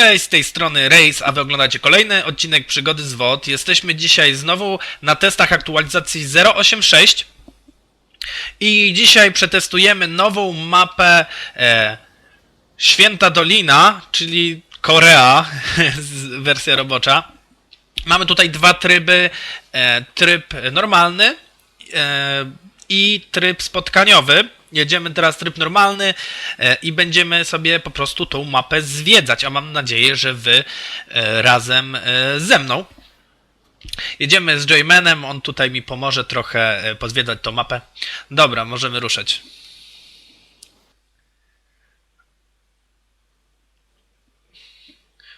Cześć, z tej strony Race, a wy oglądacie kolejny odcinek Przygody z WOD. Jesteśmy dzisiaj znowu na testach aktualizacji 086 i dzisiaj przetestujemy nową mapę e, Święta Dolina, czyli Korea, wersja robocza. Mamy tutaj dwa tryby, e, tryb normalny e, i tryb spotkaniowy. Jedziemy teraz tryb normalny e, i będziemy sobie po prostu tą mapę zwiedzać, a mam nadzieję, że wy e, razem e, ze mną. Jedziemy z Jaymanem, on tutaj mi pomoże trochę pozwiedzać tą mapę. Dobra, możemy ruszać.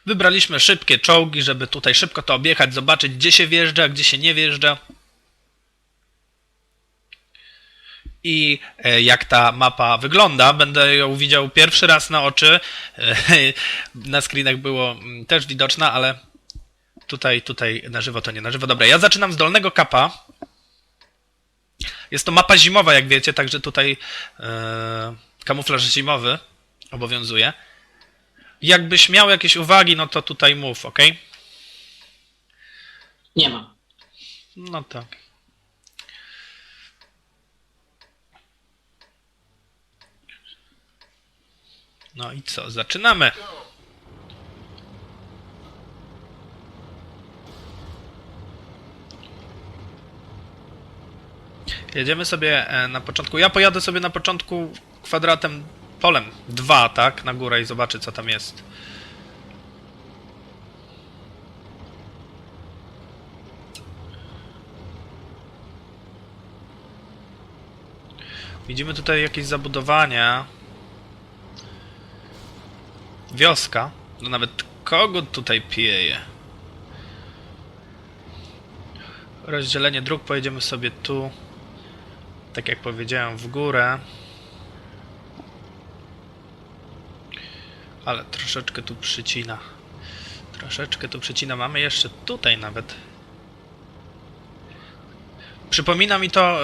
Wybraliśmy szybkie czołgi, żeby tutaj szybko to objechać, zobaczyć gdzie się wjeżdża, gdzie się nie wjeżdża. I e, jak ta mapa wygląda. Będę ją widział pierwszy raz na oczy. E, Na screenach było mm, też widoczna, ale tutaj, tutaj na żywo to nie na żywo. Dobra, ja zaczynam z dolnego kapa. Jest to mapa zimowa, jak wiecie, także tutaj e, kamuflaż zimowy obowiązuje. Jakbyś miał jakieś uwagi, no to tutaj mów, ok? Nie ma. No to. No i co? Zaczynamy. Jedziemy sobie e, na początku. Ja pojadę sobie na początku kwadratem polem 2, tak? Na górę i zobaczę co tam jest. Widzimy tutaj jakieś zabudowania. Wioska. No nawet kogo tutaj pieje? Rozdzielenie dróg. Pojedziemy sobie tu. Tak jak powiedziałem, w górę. Ale troszeczkę tu przycina. Troszeczkę tu przycina. Mamy jeszcze tutaj nawet Przypomina mi to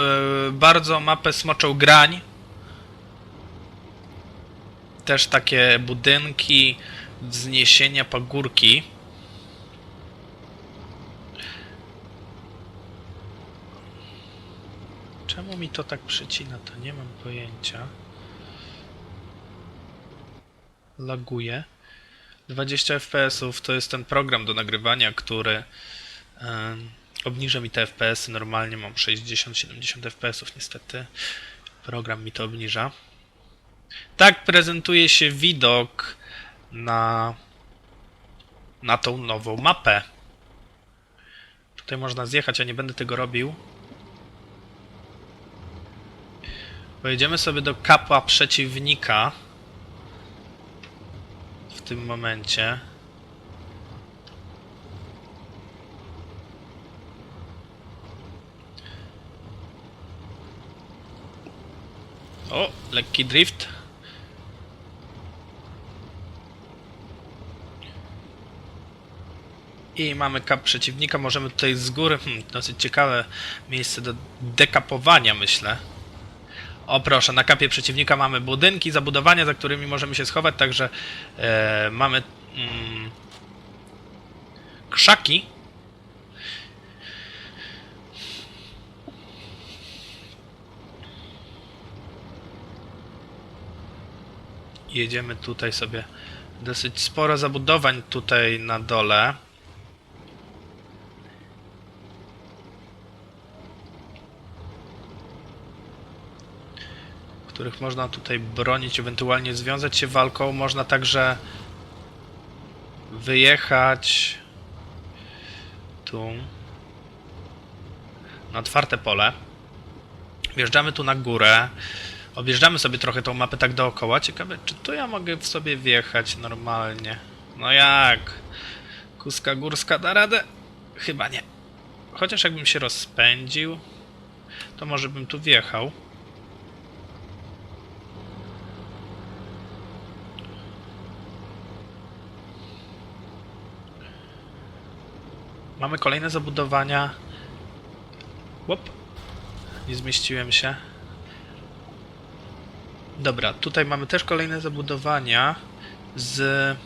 y, bardzo mapę Smoczą Grań. Też takie budynki, wzniesienia, pagórki. Czemu mi to tak przycina? To nie mam pojęcia. Laguje. 20 FPS-ów to jest ten program do nagrywania, który obniża mi te FPS. -y. Normalnie mam 60-70 FPS-ów, niestety. Program mi to obniża. Tak prezentuje się widok na, na tą nową mapę. Tutaj można zjechać, ja nie będę tego robił. Pojedziemy sobie do kapa przeciwnika w tym momencie. O, lekki drift. I mamy kap przeciwnika. Możemy tutaj z góry. Hmm, dosyć ciekawe miejsce do dekapowania, myślę. O proszę, na kapie przeciwnika mamy budynki, zabudowania, za którymi możemy się schować, także e, mamy mm, krzaki. Jedziemy tutaj sobie. Dosyć sporo zabudowań tutaj na dole. Których można tutaj bronić, ewentualnie związać się walką. Można także wyjechać tu na otwarte pole. Wjeżdżamy tu na górę. Objeżdżamy sobie trochę tą mapę tak dookoła. Ciekawe, czy tu ja mogę w sobie wjechać normalnie? No jak? Kuska górska da radę? Chyba nie. Chociaż jakbym się rozpędził, to może bym tu wjechał. Mamy kolejne zabudowania. Łop. Nie zmieściłem się. Dobra, tutaj mamy też kolejne zabudowania z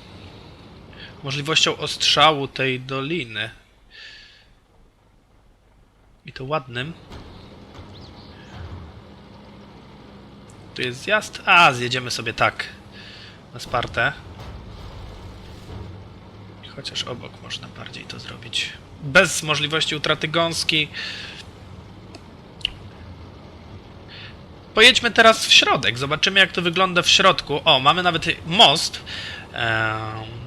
możliwością ostrzału tej doliny. I to ładnym. Tu jest zjazd? A, zjedziemy sobie tak. Na Spartę. Chociaż obok można bardziej to zrobić. Bez możliwości utraty gąski. Pojedźmy teraz w środek. Zobaczymy, jak to wygląda w środku. O, mamy nawet most. Ehm...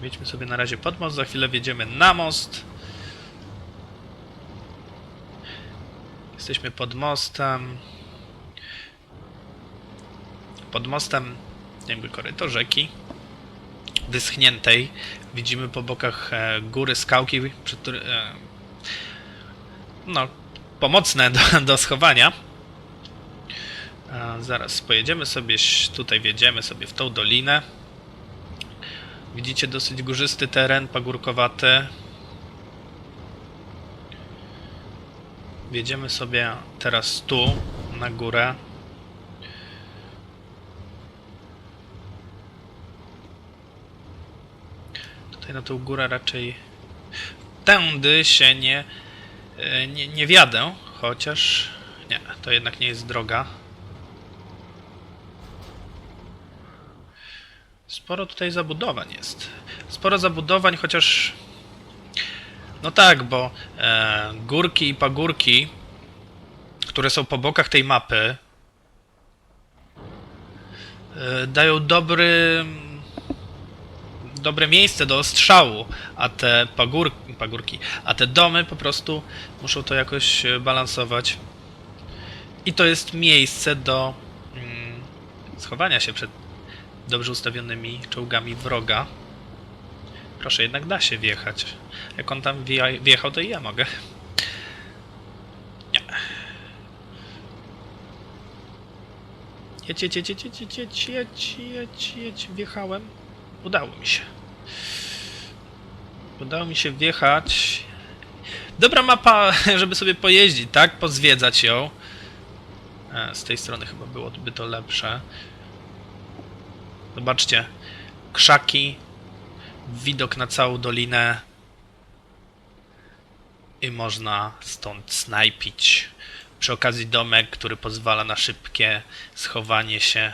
Wjedźmy sobie na razie pod most, za chwilę wjedziemy na most. Jesteśmy pod mostem. Pod mostem jakby koryto rzeki wyschniętej. Widzimy po bokach e, góry, skałki, przy który, e, no, pomocne do, do schowania. A zaraz pojedziemy sobie, tutaj wjedziemy sobie w tą dolinę. Widzicie dosyć górzysty teren, pagórkowaty. Wjedziemy sobie teraz tu, na górę. Tutaj na tą górę raczej tędy się nie, e, nie, nie wjadę, chociaż nie, to jednak nie jest droga. Sporo tutaj zabudowań jest. Sporo zabudowań, chociaż. No tak, bo e, górki i pagórki, które są po bokach tej mapy, e, dają dobry dobre miejsce do ostrzału, a te pagórki, pagórki, a te domy po prostu muszą to jakoś balansować. I to jest miejsce do mm, schowania się przed dobrze ustawionymi czołgami wroga. Proszę, jednak da się wjechać. Jak on tam wjechał, to i ja mogę. Nie. Jedź, jedź, jedź, jedź, jedź, jedź, jedź, jedź, wjechałem. Udało mi się. Udało mi się wjechać. Dobra mapa, żeby sobie pojeździć, tak? Pozwiedzać ją. E, Z tej strony chyba byłoby to lepsze. Zobaczcie, krzaki, widok na całą dolinę i można stąd snajpić. Przy okazji domek, który pozwala na szybkie schowanie się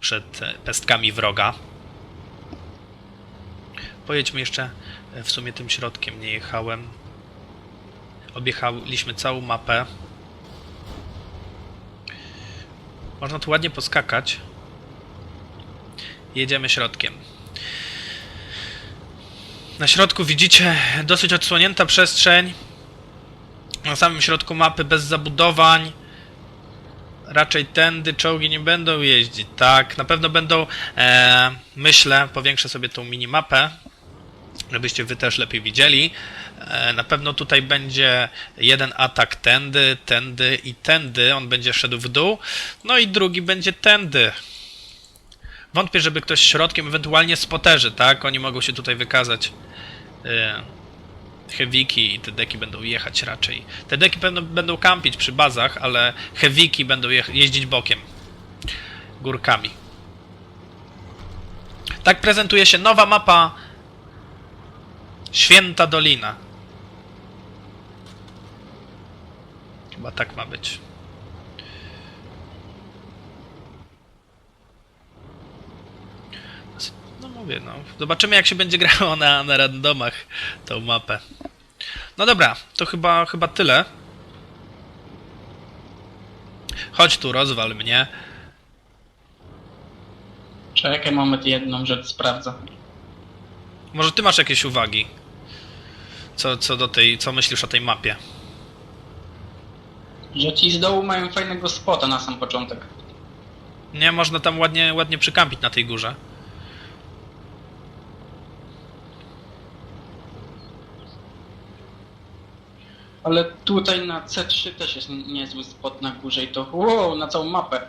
przed pestkami wroga. Pojedźmy jeszcze e, w sumie tym środkiem, nie jechałem. Objechaliśmy całą mapę. Można tu ładnie poskakać. Jedziemy środkiem. Na środku widzicie dosyć odsłonięta przestrzeń. Na samym środku mapy bez zabudowań. Raczej tędy czołgi nie będą jeździć. Tak, na pewno będą, e, myślę, powiększę sobie tą minimapę, żebyście wy też lepiej widzieli. E, na pewno tutaj będzie jeden atak tędy, tędy i tędy. On będzie szedł w dół. No i drugi będzie tędy. Wątpię, żeby ktoś środkiem, ewentualnie spoterzy, tak? Oni mogą się tutaj wykazać. E, Hewiki i te deki będą jechać raczej. Te deki będą, będą kampić przy bazach, ale hewiki będą jech- jeździć bokiem. Górkami. Tak prezentuje się nowa mapa Święta Dolina. Chyba tak ma być. No mówię, no. Zobaczymy jak się będzie grało na, na randomach tą mapę. No dobra, to chyba, chyba tyle. Chodź tu, rozwal mnie. Czekaj moment, jedną rzecz sprawdzę. Może ty masz jakieś uwagi? Co, co do tej, co myślisz o tej mapie? Że ci z dołu mają fajnego spota na sam początek. Nie, można tam ładnie, ładnie przykampić na tej górze. Ale tutaj na C3 też jest niezły spot na górze i to wow, na całą mapę.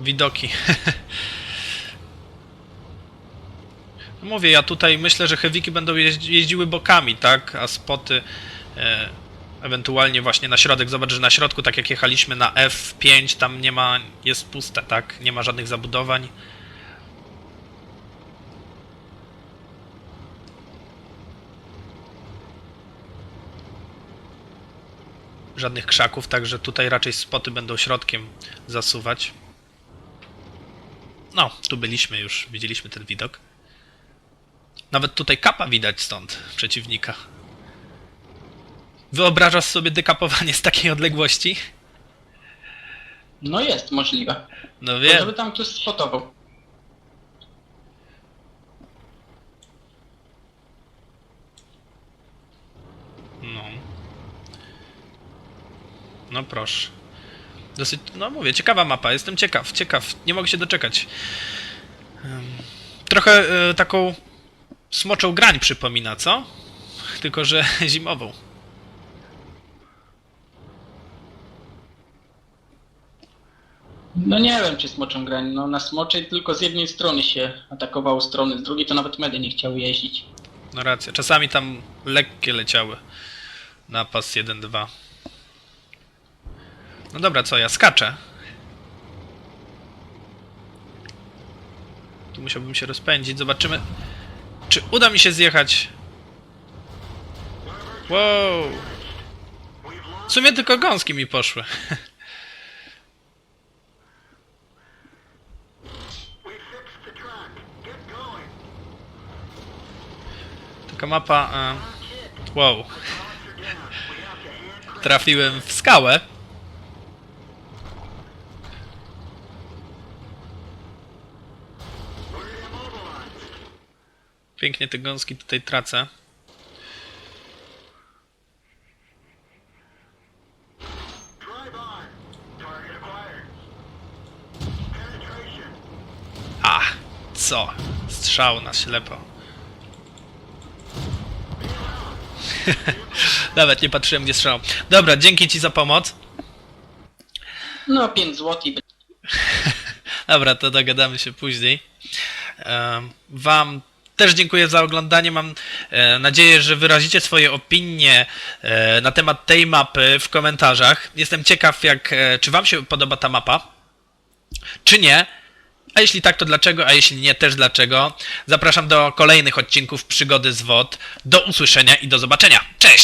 Widoki. No Mówię, ja tutaj myślę, że hewiki będą jeździ- jeździły bokami, tak? A spoty. E, Ewentualnie właśnie na środek. Zobacz, że na środku, tak jak jechaliśmy na F5, tam nie ma, jest puste, tak? Nie ma żadnych zabudowań. Żadnych krzaków, także tutaj raczej spoty będą środkiem zasuwać. No, tu byliśmy już, widzieliśmy ten widok. Nawet tutaj kapa widać stąd przeciwnika. Wyobrażasz sobie dekapowanie z takiej odległości? No jest możliwe. No wiem. żeby tam ktoś spotował. No. No proszę. Dosyć, no mówię, ciekawa mapa, jestem ciekaw, ciekaw, nie mogę się doczekać. Trochę e, taką smoczą grań przypomina, co? Tylko, że zimową. No nie wiem, czy smoczą grań. No na smoczej tylko z jednej strony się atakowało strony, z drugiej to nawet medy nie chciały jeździć. No racja, czasami tam lekkie leciały. Na pas 1-2. No dobra, co, ja skaczę. Tu musiałbym się rozpędzić, zobaczymy, czy uda mi się zjechać. Wow! W sumie tylko gąski mi poszły. Taka mapa... E... Wow. Trafiłem w skałę. Pięknie te gąski tutaj tracę. A, co? Strzał na ślepo. Nawet nie patrzyłem, gdzie strzelał. Dobra, dzięki ci za pomoc. No 5 zł Dobra, to dogadamy się później. Wam też dziękuję za oglądanie. Mam e, nadzieję, że wyrazicie swoje opinie e, na temat tej mapy w komentarzach. Jestem ciekaw, jak, e, czy Wam się podoba ta mapa, czy nie. A jeśli tak, to dlaczego? A jeśli nie, też dlaczego? Zapraszam do kolejnych odcinków Przygody z WOD. Do usłyszenia i do zobaczenia. Cześć!